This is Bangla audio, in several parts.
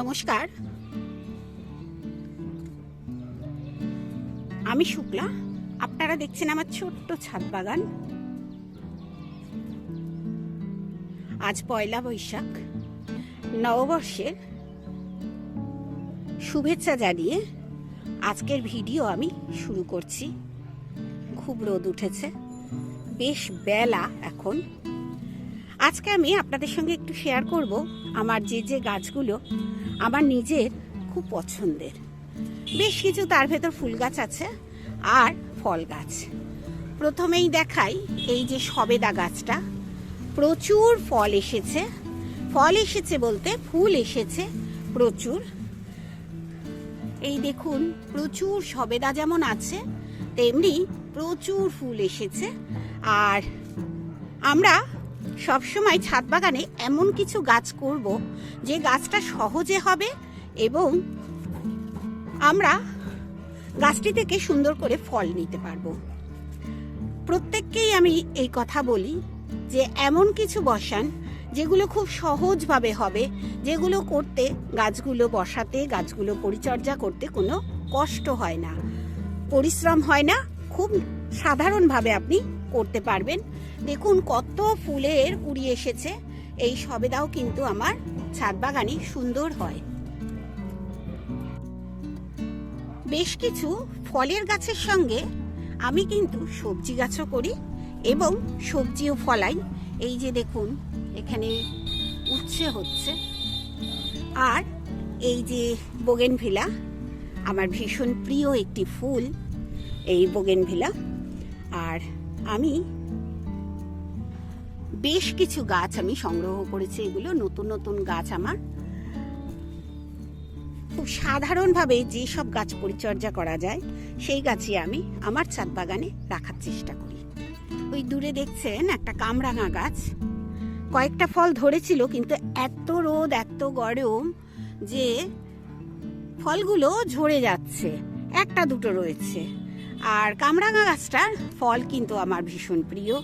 নমস্কার। আমি শুক্লা, আপনারা দেখছেন আমার ছোট্ট ছাদ বাগান। আজ পয়লা বৈশাখ, নববর্ষের শুভেচ্ছা জানিয়ে আজকের ভিডিও আমি শুরু করছি। খুব রোদ উঠেছে, বেশ বেলা এখন। আজকে আমি আপনাদের সঙ্গে একটু শেয়ার করব আমার যে যে গাছগুলো আমার নিজের খুব পছন্দের। বেশ কিছু তার ভেতর ফুল গাছ আছে আর ফল গাছ। প্রথমেই দেখাই এই যে সবেদা গাছটা। প্রচুর ফল এসেছে। ফল এসেছে বলতে ফুল এসেছে প্রচুর। এই দেখুন, প্রচুর সবেদা যেমন আছে, তেমনি প্রচুর ফুল এসেছে। আর আমরা সবসময় ছাদ বাগানে এমন কিছু গাছ করব যে গাছটা সহজে হবে এবং আমরা গাছটি থেকে সুন্দর করে ফল নিতে পারব। প্রত্যেককেই আমি এই কথা বলি যে এমন কিছু বসান যেগুলো খুব সহজভাবে হবে, যেগুলো করতে, গাছগুলো বসাতে, গাছগুলো পরিচর্যা করতে কোনো কষ্ট হয় না, পরিশ্রম হয় না। খুব সাধারণভাবে আপনি করতে পারবেন। দেখুন কত ফুলের কুড়ি এসেছে। এই সবেদাও কিন্তু আমার ছাদ বাগানে সুন্দর হয়। বেশ কিছু ফলের গাছের সঙ্গে আমি কিন্তু সবজি গাছও করি এবং সবজিও ফলাই। এই যে দেখুন, এখানে উচ্ছে হচ্ছে। আর এই যে বোগেনভিলা, আমার ভীষণ প্রিয় একটি ফুল, এই বোগেনভিলা। আর আমি বেশ কিছু গাছ আমি সংগ্রহ করেছি। এগুলো নতুন নতুন গাছ আমার। খুব সাধারণভাবে যেসব গাছ পরিচর্যা করা যায়, সেই গাছই আমি আমার ছাদ বাগানে রাখার চেষ্টা করি। ওই দূরে দেখছেন একটা কামরাঙা গাছ। কয়েকটা ফল ধরেছিল, কিন্তু এত রোদ, এত গরম যে ফলগুলো ঝরে যাচ্ছে। একটা দুটো রয়েছে। আর কামরাঙা গাছটার ফল কিন্তু আমার ভীষণ প্রিয়।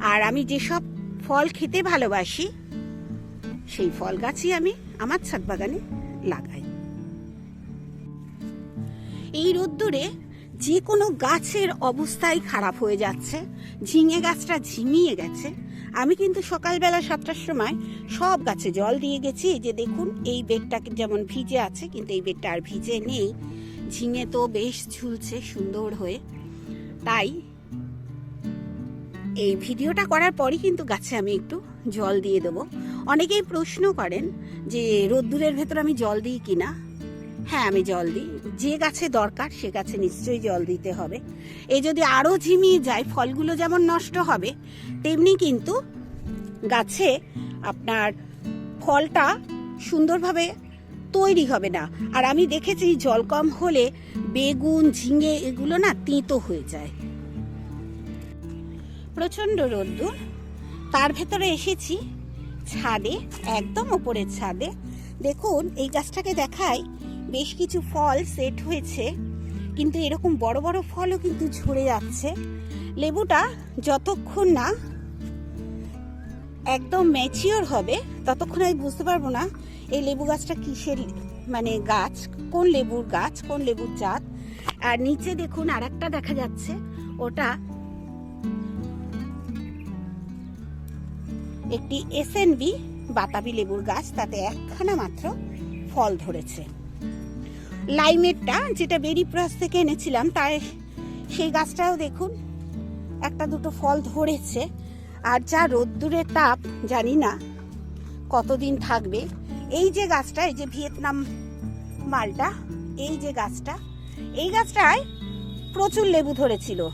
আর আমি যেসব ফল খেতে ভালোবাসি, সেই ফল গাছই আমি আমার ছাদ বাগানে লাগাই। এই রোদ্দুরে যে কোনো গাছের অবস্থাই খারাপ হয়ে যাচ্ছে, ঝিঙে গাছটা ঝিমিয়ে গেছে। আমি কিন্তু সকালবেলা সাতটার সময় সব গাছে জল দিয়ে গেছি। যে দেখুন, এই বেডটা যেমন ভিজে আছে, কিন্তু এই বেডটা আর ভিজে নেই। ঝিঙে তো বেশ ঝুলছে সুন্দর হয়ে। তাই এই ভিডিওটা করার পরই কিন্তু গাছে আমি একটু জল দিয়ে দেবো। অনেকেই প্রশ্ন করেন যে, রোদ্দুরের ভেতর আমি জল দিই কিনা? হ্যাঁ আমি জল দিই। যে গাছে দরকার, সে গাছে নিশ্চয়ই জল দিতে হবে। এই যদি আরও ঝিমিয়ে যায়, ফলগুলো যেমন নষ্ট হবে, তেমনি কিন্তু গাছে আপনার ফলটা সুন্দরভাবে তৈরি হবে না। আর আমি দেখেছি জল কম হলে বেগুন, ঝিঙে এগুলো না তিঁতো হয়ে যায়। প্রচণ্ড রোদ্দুর। তার ভেতরে এসেছি ছাদে, একদম ওপরের ছাদে। দেখুন, এই গাছটাকে দেখায় বেশ কিছু ফল সেট হয়েছে, কিন্তু এরকম বড় বড় ফলও কিন্তু ঝরে যাচ্ছে। লেবুটা যতক্ষণ না একদম ম্যাচিওর হবে, ততক্ষণ আমি বুঝতে পারব না এই লেবু গাছটা কিসের মানে গাছ, কোন লেবুর গাছ, কোন লেবুর জাত। আর নিচে দেখুন আর একটা দেখা যাচ্ছে, ওটা একটি এসএনবি বাতাবি লেবুর গাছ, তাতে একখানা মাত্র ফল ধরেছে। লাইমেরটা যেটা বেরি প্রাস থেকে এনেছিলাম তাই সেই গাছটাও দেখুন, একটা দুটো ফল ধরেছে। আর যা রোদ্দুরের তাপ, জানি না কতদিন থাকবে। এই যে গাছটা, এই যে ভিয়েতনাম মালটা, এই যে গাছটা, এই গাছটায় প্রচুর লেবু ধরেছিল।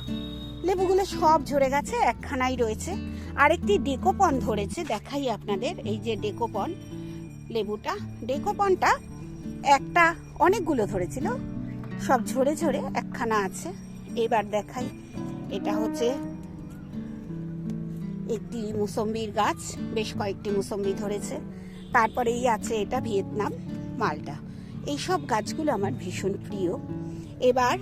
লেবুগুলো সব ঝরে গেছে, একখানাই রয়েছে। আরেকটি ডেকোপন ধরেছে, দেখাই আপনাদের, এই যে ডেকোপন, লেবুটা। ডেকোপনটা একটা, অনেকগুলো ধরেছিল। সব ঝরে ঝরে একখানা আছে। এবার দেখাই, এটা হচ্ছে একটি মুসম্বির গাছ, বেশ কয়েকটি মুসম্বি ধরেছে। তারপরেই আছে এটা ভিয়েতনাম, মালটা। এই সব গাছগুলো আমার ভীষণ প্রিয়। এবার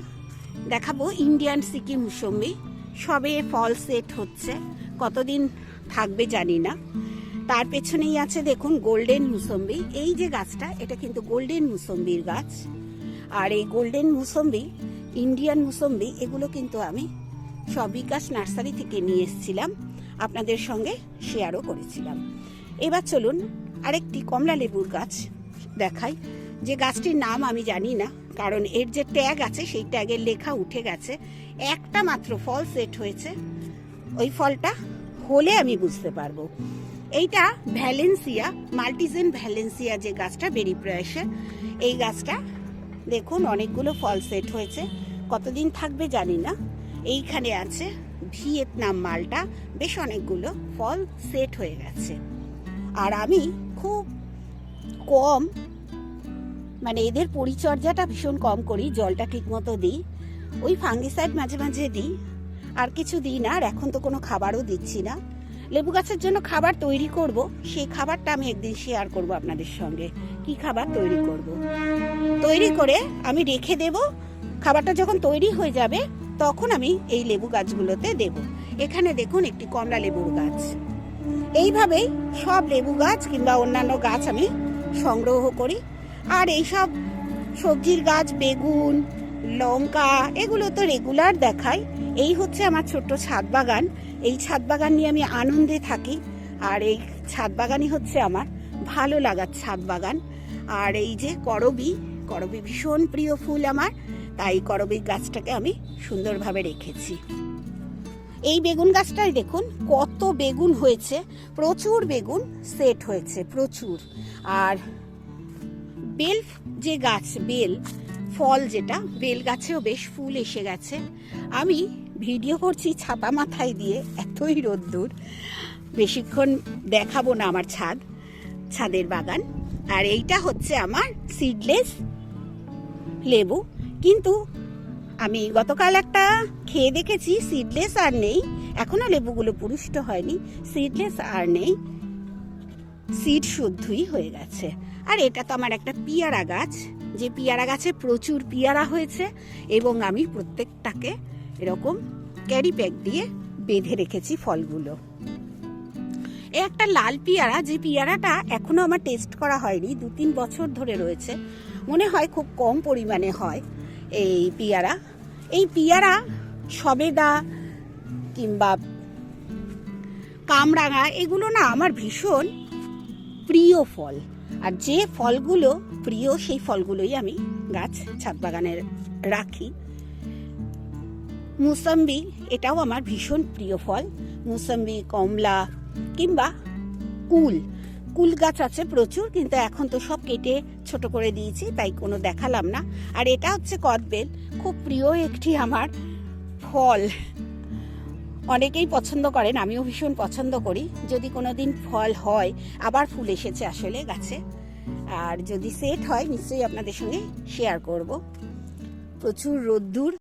দেখাবো ইন্ডিয়ান সিকিম মুসম্বি। সবে ফল সেট হচ্ছে, কতদিন থাকবে জানি না। তার পেছনেই আছে দেখুন গোল্ডেন মুসম্বি। এই যে গাছটা, এটা কিন্তু গোল্ডেন মুসম্বির গাছ। আর এই গোল্ডেন মুসম্বি, ইন্ডিয়ান মুসম্বি, এগুলো কিন্তু আমি সব বিকাশ নার্সারি থেকে নিয়ে এসেছিলাম। আপনাদের সঙ্গে শেয়ারও করেছিলাম। এবার চলুন আরেকটি কমলা লেবুর গাছ দেখাই। যে গাছটির নাম আমি জানি না, কারণ এর যে ট্যাগ আছে, সেই ট্যাগের লেখা উঠে গেছে। একটা মাত্র ফল সেট হয়েছে। ওই ফলটা হলে আমি বুঝতে পারব। এইটা ভ্যালেন্সিয়া, মাল্টিজেন ভ্যালেন্সিয়া যে গাছটা বেরি প্রয়াসে এই গাছটা দেখুন অনেকগুলো ফল সেট হয়েছে। কতদিন থাকবে জানি না। এইখানে আছে ভিয়েতনাম মালটা বেশ অনেকগুলো ফল সেট হয়ে গেছে। আর আমি খুব কম মানে এদের পরিচর্যাটা ভীষণ কম করি, জলটা ঠিক মতো দিই। ওই ফাঙ্গিসাইড মাঝে মাঝে দিই, আর কিছু দিই না, আর এখন তো কোনো খাবারও দিচ্ছি না। লেবু গাছের জন্য খাবার তৈরি করব, সেই খাবারটা আমি একদিন শেয়ার করব আপনাদের সঙ্গে। কি খাবার তৈরি করব? তৈরি করে আমি রেখে দেব। খাবারটা যখন তৈরি হয়ে যাবে তখন আমি এই লেবু গাছগুলোতে দেব। এখানে দেখুন একটি কমলা লেবুর গাছ। এইভাবেই সব লেবু গাছ কিংবা অন্যান্য গাছ আমি সংগ্রহ করি। আর এইসব সবজির গাছ, বেগুন, লঙ্কা, এগুলো তো রেগুলার দেখাই। এই হচ্ছে আমার ছোট্ট ছাদ বাগান। এই ছাদ বাগান নিয়ে আমি আনন্দে থাকি। আর এই ছাদ বাগানই হচ্ছে আমার ভালো লাগার ছাদ বাগান। আর এই যে করবি করবি ভীষণ প্রিয় ফুল আমার। তাই করবি গাছটাকে আমি সুন্দরভাবে রেখেছি। এই বেগুন গাছটাই দেখুন কত বেগুন হয়েছে, প্রচুর বেগুন সেট হয়েছে, প্রচুর। আর বেল যে গাছ, বেল, ফল যেটা, বেল গাছেও বেশ ফুল এসে গেছে। আমি ভিডিও করছি ছাতা মাথায় দিয়ে, এতই রোদ্দুর। বেশিক্ষণ দেখাবো না আমার ছাদ, ছাদের বাগান। আর এইটা হচ্ছে আমার সিডলেস লেবু। কিন্তু আমি গতকাল একটা খেয়ে দেখেছি সিডলেস আর নেই। এখনও লেবুগুলো পুরুষ্ট হয়নি। সিডলেস আর নেই। সিড শুদ্ধই হয়ে গেছে। আর এটা তো আমার একটা পিয়ারা গাছ। যে পিয়ারা গাছে প্রচুর পিয়ারা হয়েছে এবং আমি প্রত্যেকটাকে এরকম ক্যারি প্যাক দিয়ে বেঁধে রেখেছি ফলগুলো। এ একটা লাল পিয়ারা, যে পিয়ারাটা এখনও আমার টেস্ট করা হয়নি দু তিন বছর ধরে রয়েছে। মনে হয় খুব কম পরিমাণে হয়। এই পিয়ারা। এই পিয়ারা সবেদা কিংবা কামরাঙা, এগুলো না আমার ভীষণ প্রিয় ফল। আর যে ফলগুলো প্রিয়, সেই ফলগুলোই আমি গাছ ছাদ বাগানে রাখি। মুসাম্বি, এটাও আমার ভীষণ প্রিয় ফল। মুসাম্বি, কমলা কিংবা কুল। কুল গাছ আছে প্রচুর, কিন্তু এখন তো সব কেটে ছোট করে দিয়েছি, তাই কোনো দেখালাম না। আর এটা হচ্ছে কদবেল, খুব প্রিয় একটি আমার ফল। অনেকেই পছন্দ করেন, আমিও ভীষণ পছন্দ করি। যদি কোনো দিন ফল হয়, আবার ফুল এসেছে আসলে গাছে। আর যদি সেট হয়, নিশ্চয়ই আপনাদের সঙ্গে শেয়ার করব। প্রচুর রোদ্দুর।